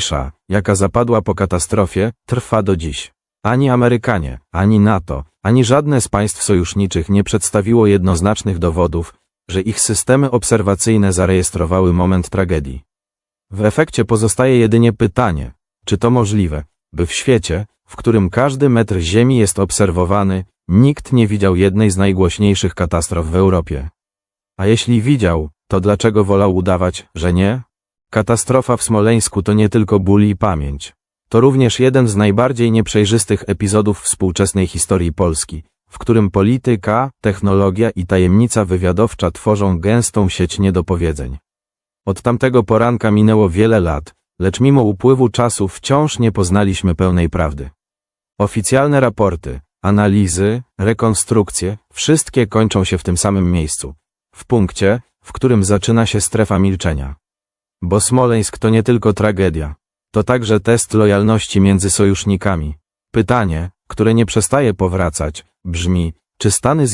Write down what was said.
Cisza, jaka zapadła po katastrofie, trwa do dziś. Ani Amerykanie, ani NATO, ani żadne z państw sojuszniczych nie przedstawiło jednoznacznych dowodów, że ich systemy obserwacyjne zarejestrowały moment tragedii. W efekcie pozostaje jedynie pytanie, czy to możliwe, by w świecie, w którym każdy metr Ziemi jest obserwowany, nikt nie widział jednej z najgłośniejszych katastrof w Europie. A jeśli widział, to dlaczego wolał udawać, że nie? Katastrofa w Smoleńsku to nie tylko ból i pamięć. To również jeden z najbardziej nieprzejrzystych epizodów współczesnej historii Polski, w którym polityka, technologia i tajemnica wywiadowcza tworzą gęstą sieć niedopowiedzeń. Od tamtego poranka minęło wiele lat, lecz mimo upływu czasu wciąż nie poznaliśmy pełnej prawdy. Oficjalne raporty, analizy, rekonstrukcje, wszystkie kończą się w tym samym miejscu. W punkcie, w którym zaczyna się strefa milczenia. Bo Smoleńsk to nie tylko tragedia. To także test lojalności między sojusznikami. Pytanie, które nie przestaje powracać, brzmi, czy Stany Zjednoczone